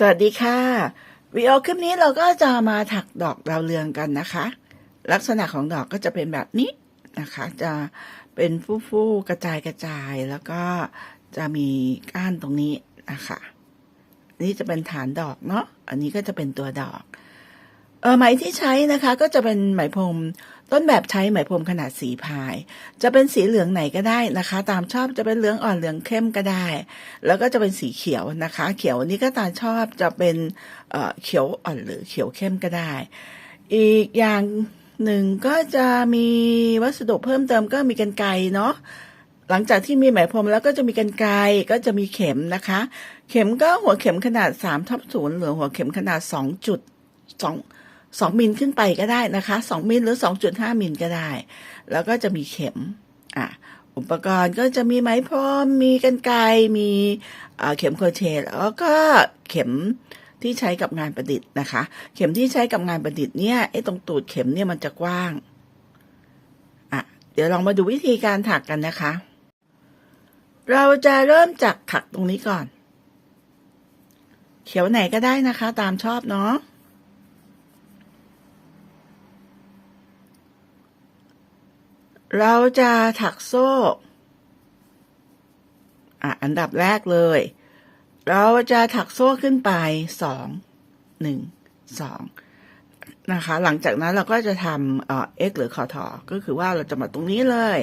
สวัสดีค่ะวิดีโอคลิปนี้เราก็จะมาถักดอกดาวเรืองกันนะคะ ลักษณะของดอกก็จะเป็นแบบนี้นะคะ จะเป็นฟู่ๆกระจายกระจายแล้วก็จะมีก้านตรงนี้นะคะนี่จะเป็นฐานดอกเนาะอันนี้ก็จะเป็นตัวดอก เออไหมที่ใช้นะคะ ก็จะเป็นไหมพรม ต้นแบบใช้ไหมพรมขนาดสีพาย จะเป็นสีเหลืองไหนก็ได้นะคะ ตามชอบจะเป็นเหลืองอ่อนเหลืองเข้มก็ได้ แล้วก็จะเป็นสีเขียวนะคะ เขียวนี้ก็ตามชอบจะเป็นเเขียวอ่อนหรือเขียวเข้มก็ได้ อีกอย่างหนึ่งก็จะมีวัสดุเพิ่มเติมก็มีกันไกเนาะหลังจากที่มีไหมพรมแล้วก็จะมีกันไกก็จะมีเข็มนะคะ เข็มก็หัวเข็มขนาด3ทับศูนย์หรือหัวเข็มขนาด2จุด2 2มิลขึ้นไปก็ได้นะคะ2มิลหรือ 2.5 มิลก็ได้ แล้วก็จะมีเข็มอะอุปกรณ์ก็จะมีไหมพรมมีกันไกมีเข็มโคเชต์แล้วก็เข็มที่ใช้กับงานประดิษฐ์นะคะ เข็มที่ใช้กับงานประดิษฐ์เนี่ยไอ้ตรงตูดเข็มเนี่ยมันจะกว้างอะเดี๋ยวลองมาดูวิธีการถักกันนะคะ เราจะเริ่มจากถักตรงนี้ก่อน เขียวไหนก็ได้นะคะ ตามชอบเนาะ เราจะถักโซ่อันดับแรกเลย เราจะถักโซ่ขึ้นไปสองหนึ่งสองนะคะ หลังจากนั้นเราก็จะทำเอ่อ x หรือคอทอก็คือว่าเราจะมาตรงนี้เลย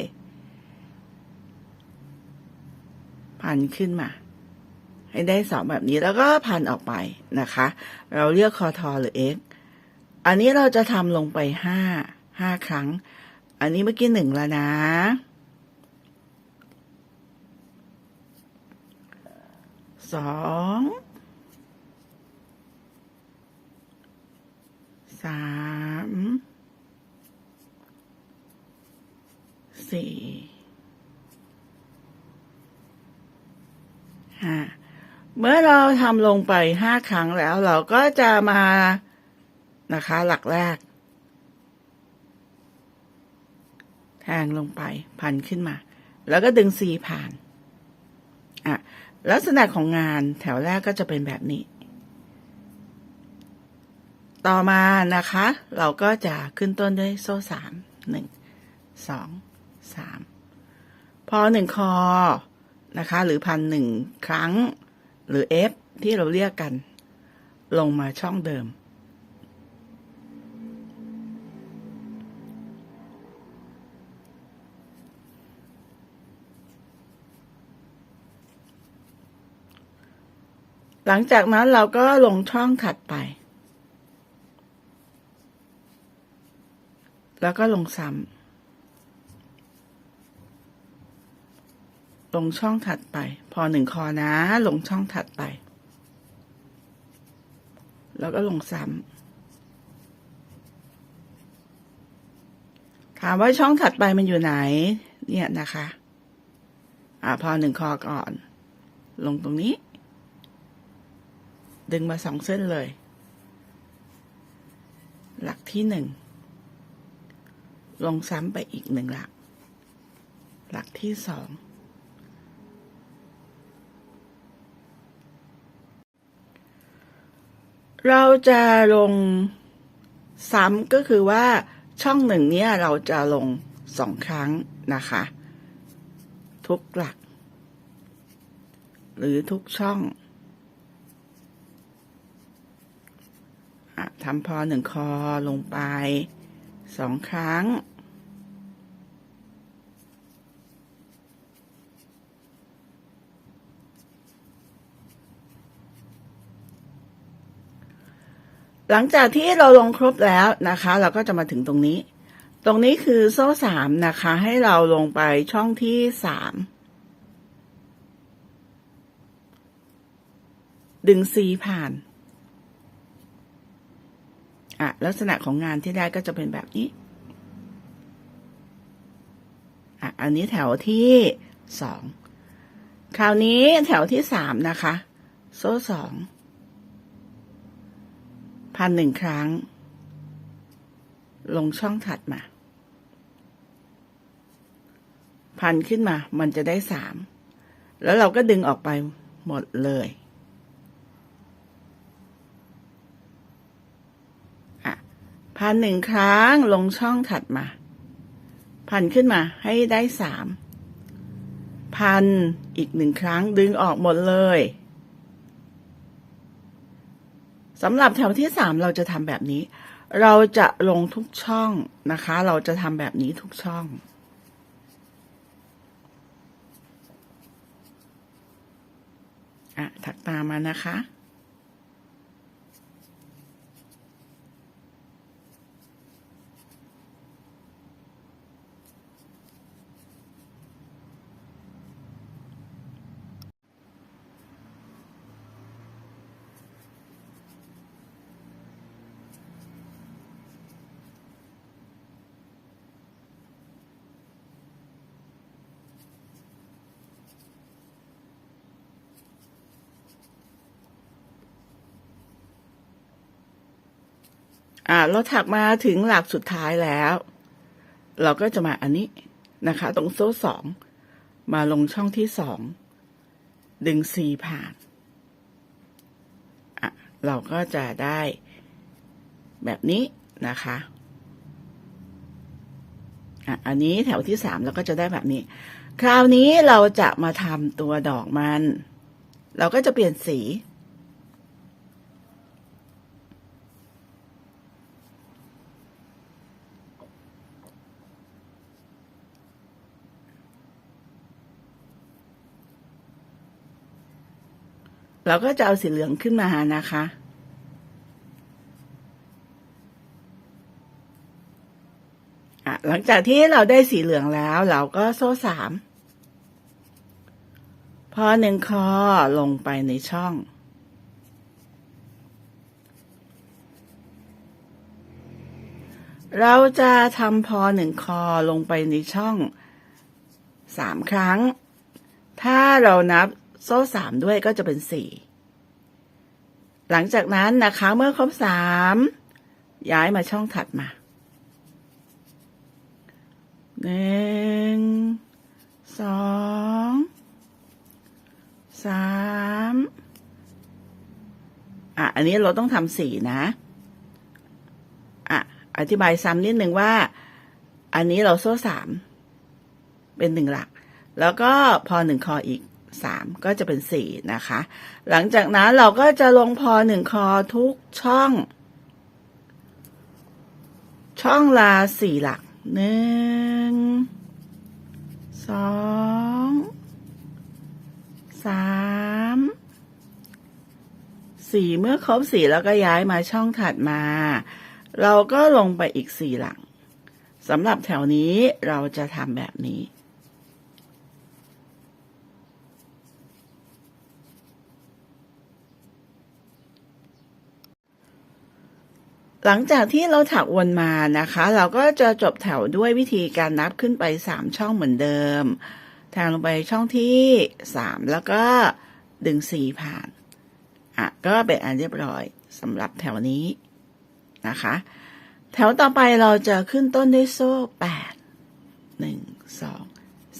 พันขึ้นมา ให้ได้สองแบบนี้แล้วก็พันออกไปนะคะ เราเรียกคอทอหรือ x อันนี้เราจะทำลงไปห้าห้าครั้ง อันนี้เมื่อกี้หนึ่งแล้วนะ สอง สาม สี่ ห้า เมื่อเราทำลงไปห้าครั้งแล้วเราก็จะมานะคะ หลักแรก แทงลงไปพันขึ้นมา แล้วก็ดึงซีผ่านอะลักษณะของงานแถวแรกก็จะเป็นแบบนี้ ต่อมานะคะ เราก็จะขึ้นต้นด้วยโซ่สามหนึ่งสองสามพอหนึ่งคอนะคะ หรือพันหนึ่งครั้ง หรือ F ที่เราเรียกกัน ลงมาช่องเดิม หลังจากนั้นเราก็ลงช่องถัดไป แล้วก็ลงซ้ำลงช่องถัดไป พอหนึ่งคอนะ ลงช่องถัดไป แล้วก็ลงซ้ำถามว่าช่องถัดไปมันอยู่ไหน เนี่ยนะคะ อ่าพอหนึ่งคอก่อน ลงตรงนี้ ดึงมาสองเส้นเลย หลักที่หนึ่ง ลงซ้ำไปอีกหนึ่งหลัก หลักที่สอง เราจะลงซ้ำก็คือว่าช่องหนึ่งเนี้ยเราจะลงสองครั้งนะคะ ทุกหลัก หรือทุกช่อง อะ ทำพอหนึ่งคอลงไปสองครั้ง หลังจากที่เราลงครบแล้วนะคะ เราก็จะมาถึงตรงนี้ ตรงนี้คือโซ่สามนะคะ ให้เราลงไปช่องที่สามดึงซีผ่าน อะลักษณะของงานที่ได้ก็จะเป็นแบบนี้อะอันนี้แถวที่สองคราวนี้แถวที่สามนะคะ โซ่สองพันหนึ่งครั้ง ลงช่องถัดมา พันขึ้นมา มันจะได้สาม แล้วเราก็ดึงออกไปหมดเลย พันหนึ่งครั้งลงช่องถัดมา พันขึ้นมาให้ได้สามพันอีกหนึ่งครั้งดึงออกหมดเลยสำหรับแถวที่สามเราจะทำแบบนี้ เราจะลงทุกช่องนะคะ เราจะทำแบบนี้ทุกช่องอะถักตามมานะคะ อ่าเราถักมาถึงหลักสุดท้ายแล้ว เราก็จะมาอันนี้นะคะ ตรงโซ่สองมาลงช่องที่สองดึงซีผ่านอะเราก็จะได้แบบนี้นะคะอะอันนี้แถวที่สามเราก็จะได้แบบนี้ คราวนี้เราจะมาทำตัวดอกมัน เราก็จะเปลี่ยนสี เราก็จะเอาสีเหลืองขึ้นมานะคะอะหลังจากที่เราได้สีเหลืองแล้ว เราก็โซ่สาม พอหนึ่งคอลงไปในช่องเราจะทำพอหนึ่งคอลงไปในช่องสามครั้ง ถ้าเรานับ โซ่สามด้วยก็จะเป็นสี่หลังจากนั้นนะคะเมื่อครบสามย้ายมาช่องถัดมาหนึ่งสองสามอะ อันนี้เราต้องทำสี่นะ อะ อธิบายซ้ำนิดหนึ่งว่า อันนี้เราโซ่สามเป็นหนึ่งหลัก แล้วก็พอหนึ่งคออีก สามก็จะเป็นสี่นะคะ หลังจากนั้นเราก็จะลงพอหนึ่งคอทุกช่อง ช่องลาสี่หลักหนึ่งสองสามสี่เมื่อครบสี่แล้วก็ย้ายมาช่องถัดมา เราก็ลงไปอีกสี่หลังสำหรับแถวนี้เราจะทำแบบนี้ หลังจากที่เราถักวนมานะคะ เราก็จะจบแถวด้วยวิธีการนับขึ้นไปสามช่องเหมือนเดิมแทงลงไปช่องที่สามแล้วก็ดึงสีผ่าน อะ ก็เป็นอันเรียบร้อยสำหรับแถวนี้นะคะ แถวต่อไปเราจะขึ้นต้นด้วยโซ่แปดหนึ่งสอง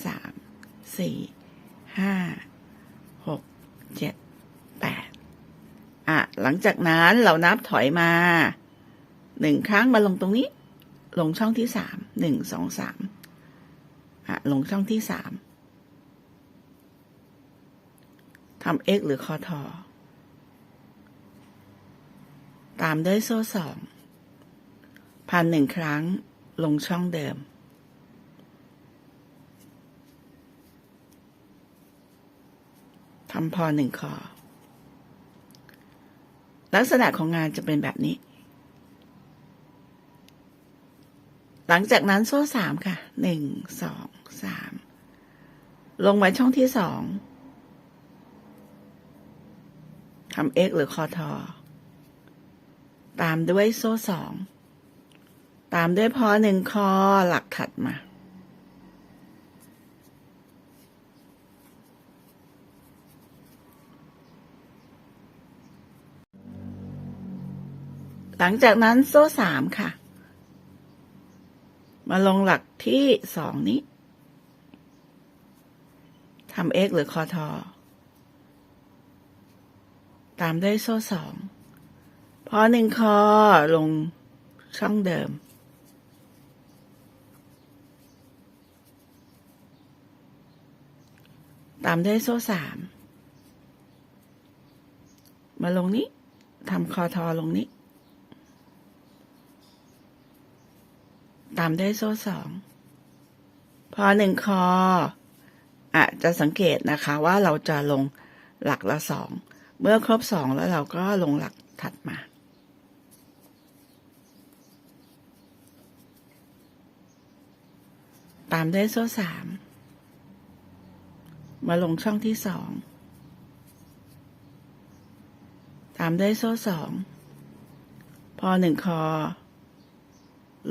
สามสี่ห้าหกเจ็ดแปดอะ หลังจากนั้นเรานับถอยมา หนึ่งครั้งมาลงตรงนี้ ลงช่องที่สามหนึ่งสองสามอะลงช่องที่สามทำ x หรือคอทอตามด้วยโซ่สองพันหนึ่งครั้งลงช่องเดิม ทำพอหนึ่งคอ ลักษณะของงานจะเป็นแบบนี้ ห ลังจากนั้นโซ่สามค่ะ หนึ่ง สอง สาม ลงมาช่องที่สองทำ x หรือคอทอ ตามด้วยโซ่สอง ตามด้วยพอหนึ่งคอหลักถัดมา หลังจากนั้นโซ่สามค่ะ มาลงหลักที่สองนี้ทำ x หรือคอทอ ตามด้วยโซ่สองพอหนึ่งคอลงช่องเดิม ตามด้วยโซ่สามมาลงนี้ทำคอทอลงนี้ ตามด้วยโซ่สอง พอหนึ่งคออาจจะสังเกตนะคะว่าเราจะลงหลักละสอง เมื่อครบสองแล้วเราก็ลงหลักถัดมาตามด้วยโซ่สาม มาลงช่องที่สอง ตามด้วยโซ่สอง พอหนึ่งคอ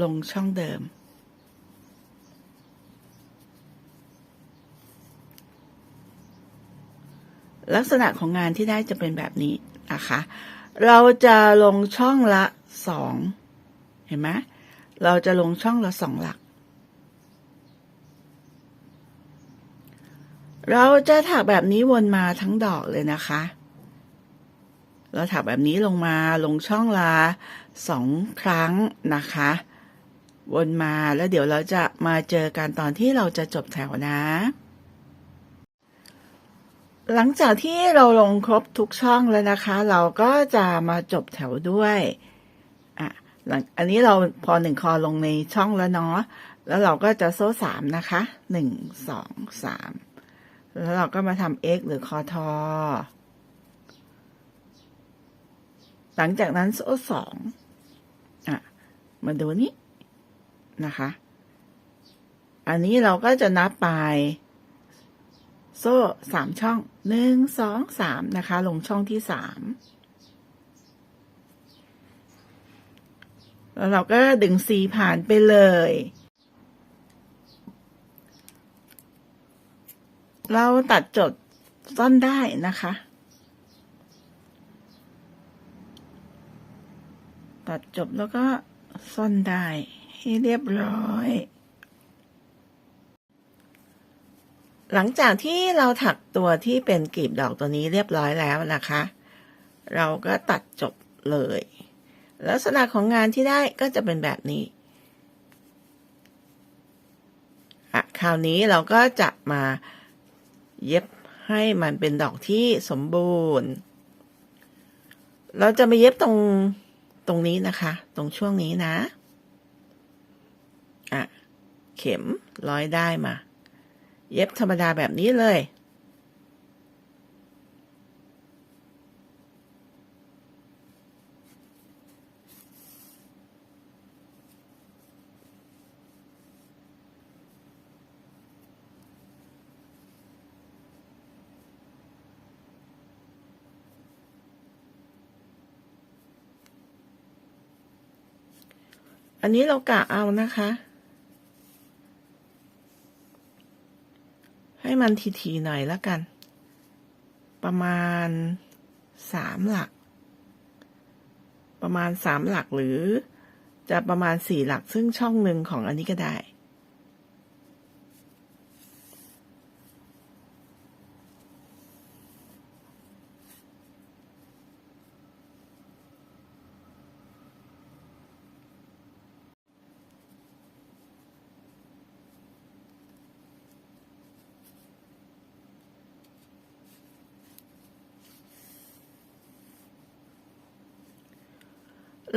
ลงช่องเดิม ลักษณะของงานที่ได้จะเป็นแบบนี้นะคะ เราจะลงช่องละสองเห็นไหมเราจะลงช่องละสองหลัก เราจะถักแบบนี้วนมาทั้งดอกเลยนะคะ เราถักแบบนี้ลงมาลงช่องละสองครั้งนะคะ วนมาแล้วเดี๋ยวเราจะมาเจอกันตอนที่เราจะจบแถวนะ หลังจากที่เราลงครบทุกช่องแล้วนะคะ เราก็จะมาจบแถวด้วยอะหลังอันนี้เราพอหนึ่งคอลงในช่องแล้วเนาะแล้วเราก็จะโซ่สามนะคะหนึ่งสองสามแล้วเราก็มาทำ x หรือคอทอ หลังจากนั้นโซ่สองอะมาดูนี้ นะคะ อันนี้เราก็จะนับไป โซ่สามช่องหนึ่งสองสามนะคะ ลงช่องที่สามแล้วเราก็ดึงสีผ่านไปเลย เราตัดจดซ่อนได้นะคะ ตัดจบแล้วก็ซ่อนได้ ให้เรียบร้อย หลังจากที่เราถักตัวที่เป็นกลีบดอกตัวนี้เรียบร้อยแล้วนะคะ เราก็ตัดจบเลย ลักษณะของงานที่ได้ก็จะเป็นแบบนี้อะคราวนี้เราก็จะมาเย็บให้มันเป็นดอกที่สมบูรณ์ เราจะมาเย็บตรงตรงนี้นะคะ ตรงช่วงนี้นะอะ เข็มร้อยได้มา เย็บธรรมดาแบบนี้เลย อันนี้เรากะเอานะคะ ให้มันทีๆหน่อยแล้วกัน ประมาณสามหลัก ประมาณสามหลักหรือจะประมาณสี่หลักซึ่งช่องหนึ่งของอันนี้ก็ได้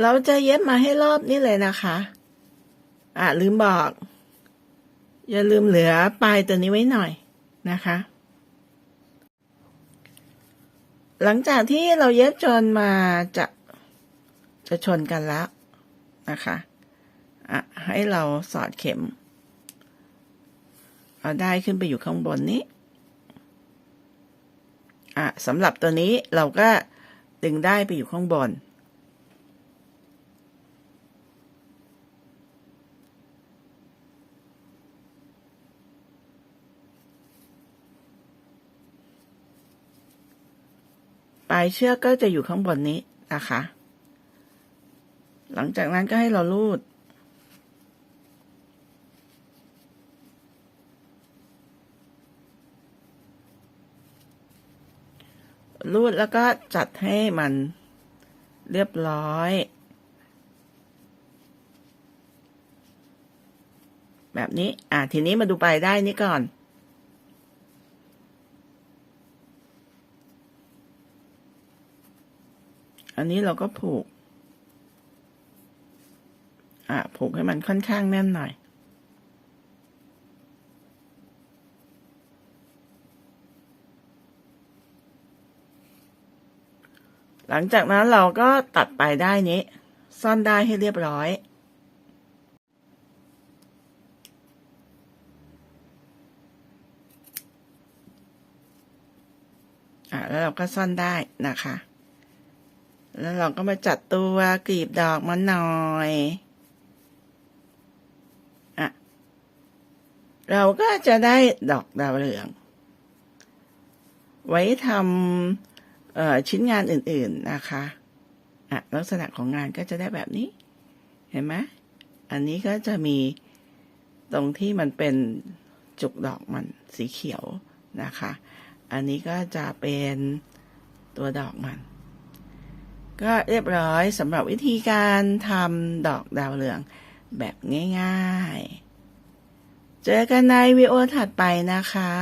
เราจะเย็บมาให้รอบนี้เลยนะคะ อะลืมบอก อย่าลืมเหลือปลายตัวนี้ไว้หน่อยนะคะ หลังจากที่เราเย็บจนมาจะจะชนกันแล้วนะคะอะให้เราสอดเข็ม เอาได้ขึ้นไปอยู่ข้างบนนี้อะสำหรับตัวนี้เราก็ดึงได้ไปอยู่ข้างบนายเชือกก็จะอยู่ข้างบนนี้นะคะ หลังจากนั้นก็ให้เราลูดรูดแล้วก็จัดให้มันเรียบร้อย แบบนี้ อะ ทีนี้มาดูปลายได้นี่ก่อน อันนี้เราก็ผูก อะ ผูกให้มันค่อนข้างแน่นหน่อย หลังจากนั้นเราก็ตัดปลายได้ายนี้ ซ่อนได้ให้เรียบร้อยอะแล้วเราก็ซ่อนได้นะคะ แล้วเราก็มาจัดตัวกลีบดอกมันหน่อยอะเราก็จะได้ดอกดาวเรือง ไว้ทำชิ้นงานอื่น ๆนะคะอะลักษณะของงานก็จะได้แบบนี้ เห็นไหมอันนี้ก็จะมีตรงที่มันเป็นจุกดอกมันสีเขียวนะคะ อันนี้ก็จะเป็นตัวดอกมัน ก็เรียบร้อยสำหรับวิธีการทำดอกดาวเรืองแบบง่าย ๆ เจอกันในวิดีโอถัดไปนะคะ